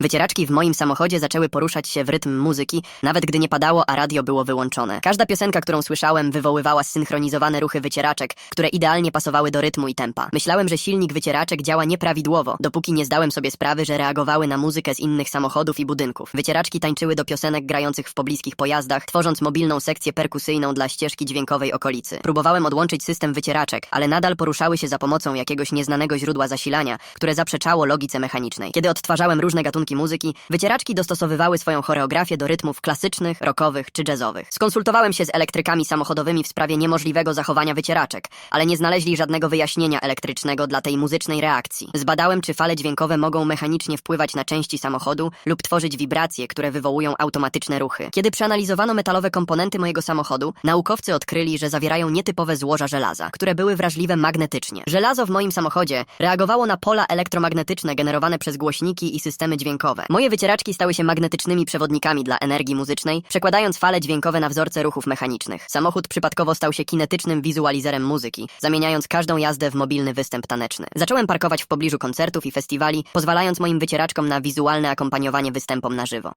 Wycieraczki w moim samochodzie zaczęły poruszać się w rytm muzyki, nawet gdy nie padało, a radio było wyłączone. Każda piosenka, którą słyszałem, wywoływała zsynchronizowane ruchy wycieraczek, które idealnie pasowały do rytmu i tempa. Myślałem, że silnik wycieraczek działa nieprawidłowo, dopóki nie zdałem sobie sprawy, że reagowały na muzykę z innych samochodów i budynków. Wycieraczki tańczyły do piosenek grających w pobliskich pojazdach, tworząc mobilną sekcję perkusyjną dla ścieżki dźwiękowej okolicy. Próbowałem odłączyć system wycieraczek, ale nadal poruszały się za pomocą jakiegoś nieznanego źródła zasilania, które zaprzeczało logice mechanicznej. Kiedy odtwarzałem różne gatunki muzyki, wycieraczki dostosowywały swoją choreografię do rytmów klasycznych, rockowych czy jazzowych. Skonsultowałem się z elektrykami samochodowymi w sprawie niemożliwego zachowania wycieraczek, ale nie znaleźli żadnego wyjaśnienia elektrycznego dla tej muzycznej reakcji. Zbadałem, czy fale dźwiękowe mogą mechanicznie wpływać na części samochodu lub tworzyć wibracje, które wywołują automatyczne ruchy. Kiedy przeanalizowano metalowe komponenty mojego samochodu, naukowcy odkryli, że zawierają nietypowe złoża żelaza, które były wrażliwe magnetycznie. Żelazo w moim samochodzie reagowało na pola elektromagnetyczne generowane przez głośniki i systemy dźwiękowe. Moje wycieraczki stały się magnetycznymi przewodnikami dla energii muzycznej, przekładając fale dźwiękowe na wzorce ruchów mechanicznych. Samochód przypadkowo stał się kinetycznym wizualizerem muzyki, zamieniając każdą jazdę w mobilny występ taneczny. Zacząłem parkować w pobliżu koncertów i festiwali, pozwalając moim wycieraczkom na wizualne akompaniowanie występom na żywo.